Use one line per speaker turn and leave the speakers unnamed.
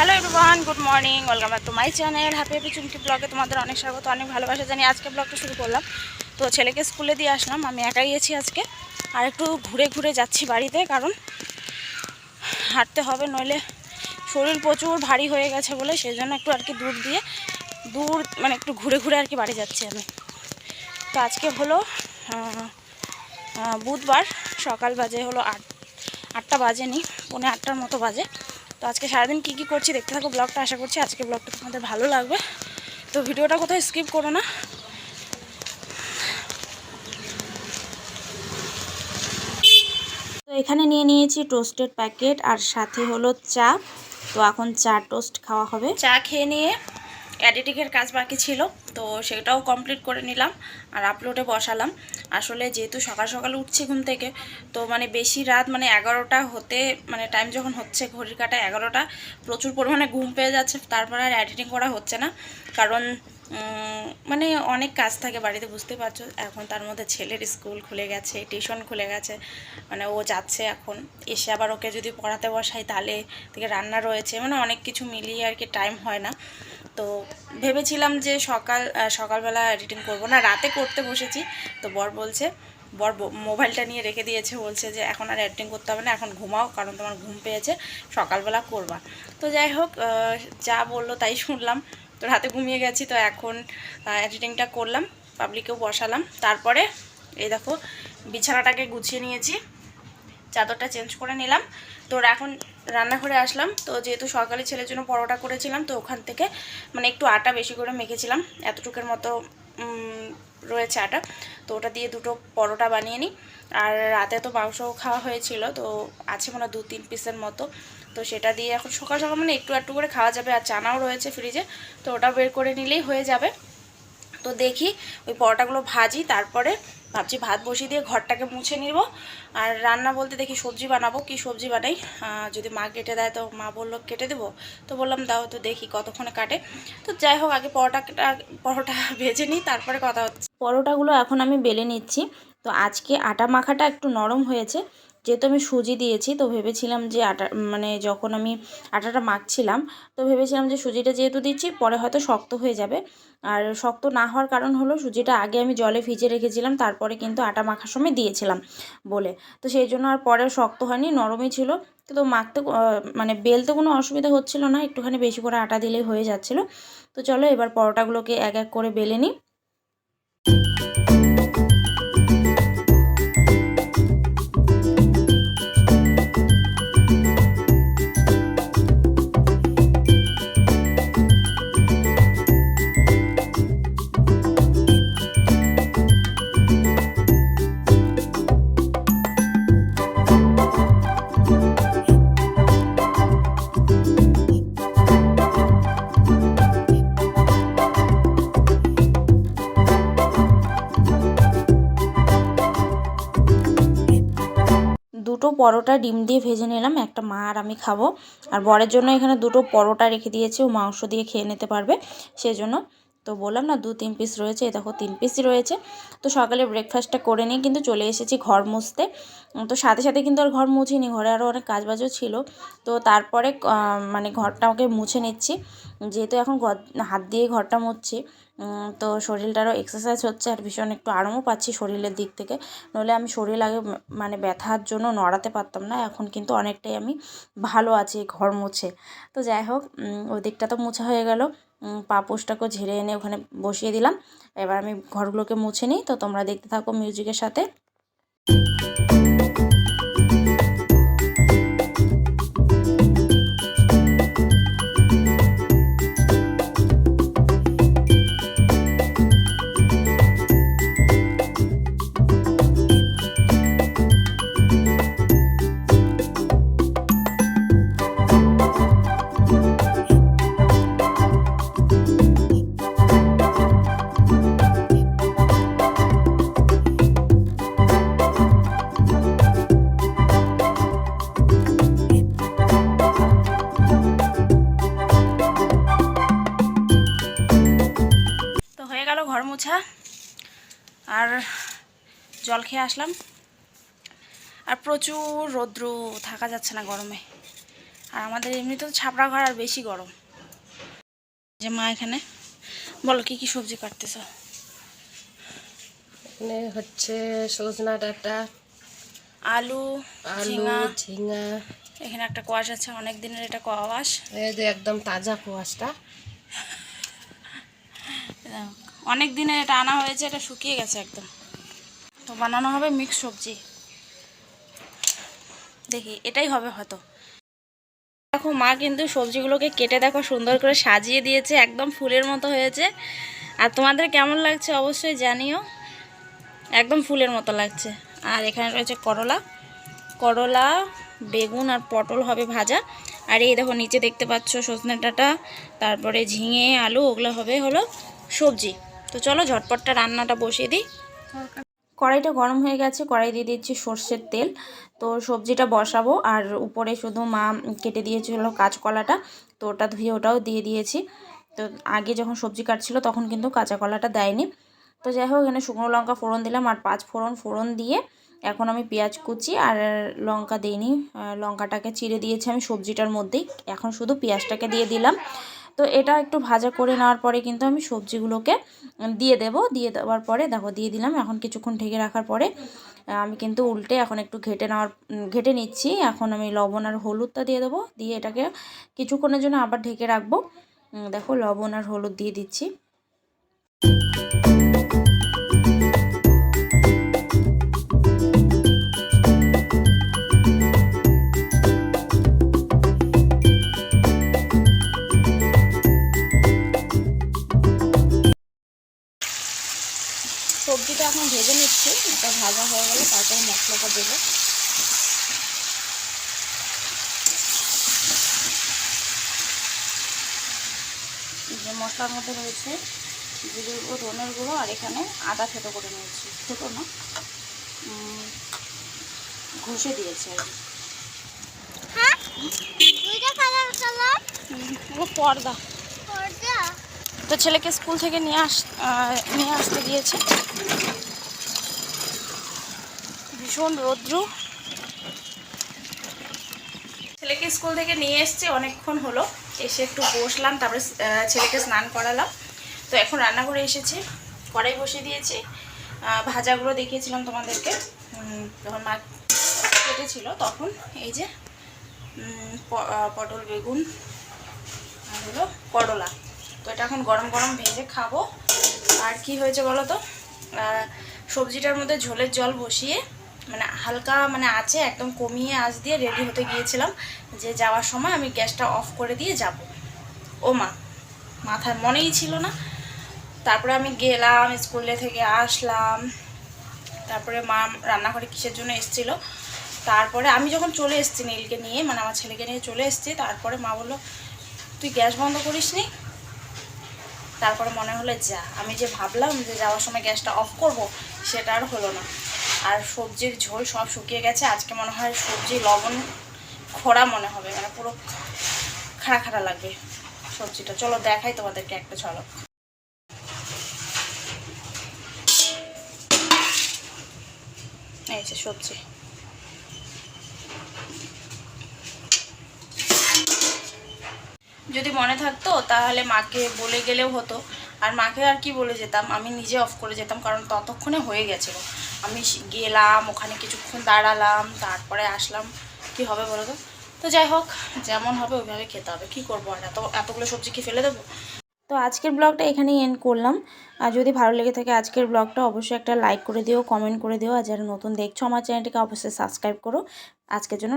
Hello everyone good morning welcome back to my channel happy happy Chumki ব্লগে তোমাদের অনেক স্বাগত, অনেক ভালোবাসা জানি আজকে ব্লগটা শুরু করলাম। তো ছেলেকে স্কুলে দিয়ে আসলাম, আমি একাই গেছি আজকে। আর একটু ঘুরে ঘুরে যাচ্ছি বাড়িতে, কারণ হাঁটতে হবে, নইলে শরীর প্রচুর ভারী হয়ে গেছে বলে সেই জন্য একটু আর কি দূর দিয়ে, দূর মানে একটু ঘুরে ঘুরে আর কি বাড়ি যাচ্ছি আমি। তো আজকে হলো বুধবার, সকাল বাজে হলো আট, আটটা বাজেনি, পৌনে আটটার মতো বাজে। তো আজকে সারাদিন কী কী করছি দেখতে থাকো ব্লগটা আশা করছি আজকে ব্লগটা তোমাদের ভালো লাগবে। তো ভিডিওটা কোথাও স্কিপ করো না। তো এখানে নিয়ে নিয়েছি টোস্টেড প্যাকেট আর সাথে হলো চা। তো এখন চা টোস্ট খাওয়া হবে। চা খেয়ে নিয়ে এডিটিংয়ের কাজ বাকি ছিল, তো সেটাও কমপ্লিট করে নিলাম আর আপলোডে বসালাম। আসলে যেহেতু সকাল সকাল উঠছি ঘুম থেকে, তো মানে বেশি রাত মানে এগারোটা হতে মানে টাইম যখন হচ্ছে, ঘড়ির কাটা এগারোটা, প্রচুর পরিমাণে ঘুম পেয়ে যাচ্ছে, তারপর আর এডিটিং করা হচ্ছে না। কারণ মানে অনেক কাজ থাকে বাড়িতে, বুঝতে পারছ? এখন তার মধ্যে ছেলের স্কুল খুলে গেছে টিউশন খুলে গেছে মানে ও যাচ্ছে এখন। এসে আবার ওকে যদি পড়াতে বসাই, তাহলে থেকে রান্না রয়েছে মানে অনেক কিছু মিলিয়ে আর কি টাইম হয় না। তো ভেবেছিলাম যে সকাল সকালবেলা এডিটিং করব না, রাতে করতে বসেছি। তো বর বলছে, বর মোবাইলটা নিয়ে রেখে দিয়েছে, বলছে যে এখন আর এডিটিং করতে হবে না, এখন ঘুমাও, কারণ তোমার ঘুম পেয়েছে, সকালবেলা করবা। তো যাই হোক যা বলল তাই শুনলাম। তো রাতে ঘুমিয়ে গেছি, তো এখন এডিটিংটা করলাম পাবলিকেও বসালাম। তারপরে এই দেখো, বিছানাটাকে গুছিয়ে নিয়েছি। চাদরটা চেঞ্জ করে নিলাম। তো এখন রান্নাঘরে আসলাম। তো যেহেতু সকালে ছেলের জন্য পরোটা করেছিলাম, তো ওখান থেকে মানে একটু আটা বেশি করে মেখেছিলাম। এতটুকের মতো রয়েছে আটা। তো ওটা দিয়ে দুটো পরোটা বানিয়ে নিই। আর রাতে তো মাংসও খাওয়া হয়েছিল, তো আছে মনে দু তিন পিসের মতো। তো সেটা দিয়ে এখন সকাল সকাল মানে একটু একটু করে খাওয়া যাবে। আর চানাও রয়েছে ফ্রিজে তো ওটা বের করে নিলেই হয়ে যাবে। তো দেখি ওই পরোটাগুলো ভাজি, তারপরে ভাবছি ভাত বসিয়ে দিয়ে ঘরটাকে মুছে নিব। আর রান্না বলতে দেখি সবজি বানাবো। কি সবজি বানাই? যদি মা কেটে দেয় তো মা বলল কেটে দেবো। তো বললাম, দাও তো দেখি কতক্ষণে কাটে। তো যাই হোক, আগে পরোটাটা, পরোটা ভেজে নিই, তারপরে কথা হচ্ছে। পরোটাগুলো এখন আমি বেলে নিচ্ছি। তো আজকে আটা মাখাটা একটু নরম হয়েছে। যেহেতু আমি সুজি দিয়েছি, তো ভেবেছিলাম যে আটা মানে যখন আমি আটাটা মাখছিলাম, তো ভেবেছিলাম যে সুজিটা যেহেতু দিচ্ছি, পরে হয়তো শক্ত হয়ে যাবে। আর শক্ত না হওয়ার কারণ হলো সুজিটা আগে আমি জলে ভিজে রেখেছিলাম, তারপরে কিন্তু আটা মাখার সময় দিয়েছিলাম বলে। তো সেই জন্য আর পরে শক্ত হয়নি, নরমই ছিল। তো মাখতে মানে বেলতে কোনো অসুবিধা হচ্ছিল না, একটুখানি বেশি করে আটা দিলেই হয়ে যাচ্ছিল। তো চলো এবার পরোটাগুলোকে এক এক করে বেলে নিই। পরোটা ডিম দিয়ে ভেজে নিলাম, একটা মা আর আমি খাব। আর বরের জন্য এখানে দুটো পরোটা রেখে দিয়েছি, ও মাংস দিয়ে খেয়ে নিতে পারবে সেই জন্য তো বললাম না, দু তিন পিস রয়েছে এ দেখো তিন পিসই রয়েছে। তো সকালে ব্রেকফাস্টটা করে নিয়ে কিন্তু চলে এসেছি ঘর মুছতে। তো সাথে সাথে কিন্তু আর ঘর মুছিনি, ঘরে আরও অনেক কাজবাজও ছিল। তো তারপরে মানে ঘরটাকে মুছে নিচ্ছি। যেহেতু এখন ঘর- হাত দিয়ে ঘরটা মুছছি তো শরীরটারও এক্সারসাইজ হচ্ছে আর ভীষণ একটু আরামও পাচ্ছি শরীরের দিক থেকে। নইলে আমি শরীর আগে মানে ব্যথার জন্য নড়াতে পারতাম না, এখন কিন্তু অনেকটাই আমি ভালো আছি ঘর মুছে। তো যাই হোক ওই দিকটা তো মুছা হয়ে গেল। পাপোশটাকেও ঝেড়ে এনে ওখানে বসিয়ে দিলাম। এবার আমি ঘরগুলোকে মুছে নিই। তো তোমরা দেখতে থাকো মিউজিকের সাথে। জল খেয়ে আসলাম। আর প্রচুর রৌদ্র থাকা যাচ্ছে না গরমে। আর আমাদের এমনিতে তো ছাপড়া ঘর আর বেশি গরম। যে মা এখানে বলো কি কি সবজি কাটতেছ?
এখানে হচ্ছে সজনা ডাঁটা
আলু
আলু
ঝিঙা। এখানে একটা কোয়াশ আছে অনেক দিনের এটা কোয়াশ।
এই যে একদম তাজা কুয়াশটা।
অনেক দিনের এটা আনা হয়েছে এটা শুকিয়ে গেছে একদম। তো বানানো হবে মিক্স সবজি। দেখি, এটাই হবে হয়তো। দেখো, মা কিন্তু সবজিগুলোকে কেটে দেখো সুন্দর করে সাজিয়ে দিয়েছে, একদম ফুলের মতো হয়েছে। আর তোমাদের কেমন লাগছে অবশ্যই জানিও। একদম ফুলের মতো লাগছে। আর এখানে রয়েছে করলা। করলা, বেগুন আর পটল হবে ভাজা। আর এই দেখো, নিচে দেখতে পাচ্ছ সজনে ডাঁটা, তারপরে ঝিঙে, আলু, ওগুলো হবে হলো সবজি। তো চলো ঝটপটটা রান্নাটা বসিয়ে দিই। কড়াইটা গরম হয়ে গেছে, কড়াই দিয়ে দিচ্ছি সর্ষের তেল। তো সবজিটা বসাবো, আর উপরে শুধু মা কেটে দিয়েছিল কাঁচকলাটা, তো ওটা ধুয়ে ওটাও দিয়ে দিয়েছি। তো আগে যখন সবজি কাটছিল তখন কিন্তু কাঁচা কলাটা দেয়নি। তো যাই হোক, এখানে শুকনো লঙ্কা ফোড়ন দিলাম, আর পাঁচ ফোড়ন ফোড়ন দিয়ে এখন আমি পেঁয়াজ কুচি আর লঙ্কা দিইনি। লঙ্কাটাকে চিড়ে দিয়েছি আমি সবজিটার মধ্যেই। এখন শুধু পেঁয়াজটাকে দিয়ে দিলাম। তো এটা একটু ভাজা করে নেওয়ার পরে কিন্তু আমি সবজিগুলোকে দিয়ে দেব। দিয়ে দেওয়ার পরে দেখো, দিয়ে দিলাম। এখন কিছুক্ষণ ঢেকে রাখার পরে আমি কিন্তু উল্টে এখন একটু ঘেটে নেওয়ার ঘেটে নিচ্ছি। এখন আমি লবণ আর হলুদটা দিয়ে দেবো। দিয়ে এটাকে কিছুক্ষণের জন্য আবার ঢেকে রাখব। দেখো, লবণ আর হলুদ দিয়ে দিচ্ছি। হয়ে গেলে তারপর মশলাটা দেবো। যে মশলার মধ্যে রয়েছে জিরে গুঁড়ো ধনের গুঁড়ো আর এখানে আদা থেতো করে নিয়েছি। থেতো না ঘষে দিয়েছি আর এগুলো পর্দা।
পর্দা?
তো ছেলেকে স্কুল থেকে নিয়ে আস নিয়ে আসতে গিয়েছে ভীষণ রৌদ্র। ছেলেকে স্কুল থেকে নিয়ে এসছে, অনেকক্ষণ হলো। এসে একটু বসলাম, তারপরে ছেলেকে স্নান করালাম। তো এখন রান্না করে এসেছি কড়াই বসিয়ে দিয়েছি। ভাজাগুলো দেখিয়েছিলাম তোমাদেরকে। যখন মা কেটেছিল তখন এই যে পটল, বেগুন, আর হলো করলা। তো এটা এখন গরম গরম ভেজে খাব। আর কি হয়েছে বলো তো? সবজিটার মধ্যে ঝোলের জল বসিয়ে মানে হালকা মানে আছে, একদম কমিয়ে আজ দিয়ে রেডি হতে গিয়েছিলাম যে যাওয়ার সময় আমি গ্যাসটা অফ করে দিয়ে যাব। ও মা মাথায় মনেই ছিল না। তারপরে আমি গেলাম স্কুলে থেকে আসলাম। তারপরে মা রান্নাঘরে কিসের জন্য এসেছিল? তারপরে আমি যখন চলে এসেছি নীলকে নিয়ে মানে আমার ছেলেকে নিয়ে চলে এসেছি, তারপরে মা বলল, তুই গ্যাস বন্ধ করিস নি? তারপরে মনে হলো, যা, আমি যে ভাবলাম যে যাওয়ার সময় গ্যাসটা অফ করব, সেটা আর হলো না। আর সবজির ঝোল সব শুকিয়ে গেছে। আজকে মনে হয় সবজি, লবণ, খোড়া মনে হবে। মানে পুরো খাড়া খাড়া লাগবে সবজিটা। চলো দেখাই তোমাদেরকে একটা চলো এই সবজি। যদি মনে থাকতো তাহলে মাকে বলে গেলেও হতো। আর মাকে আর কি বলে যেতাম? আমি নিজে অফ করে যেতাম, কারণ ততক্ষণে হয়ে গেছিল। আমি গেলাম, ওখানে কিছুক্ষণ দাঁড়ালাম, তারপরে আসলাম। কি হবে বলো তো তো যাই হোক, যেমন হবে ওইভাবে খেতে হবে। কি করব আর? এত এতগুলো সবজি কি ফেলে দেবো? তো আজকের ব্লগটা এখানেই এন্ড করলাম। আর যদি ভালো লেগে থাকে আজকের ব্লগটা, অবশ্যই একটা লাইক করে দিও কমেন্ট করে দিও। আর যারা নতুন দেখছ আমার চ্যানেলটিকে অবশ্যই সাবস্ক্রাইব করো। আজকের জন্য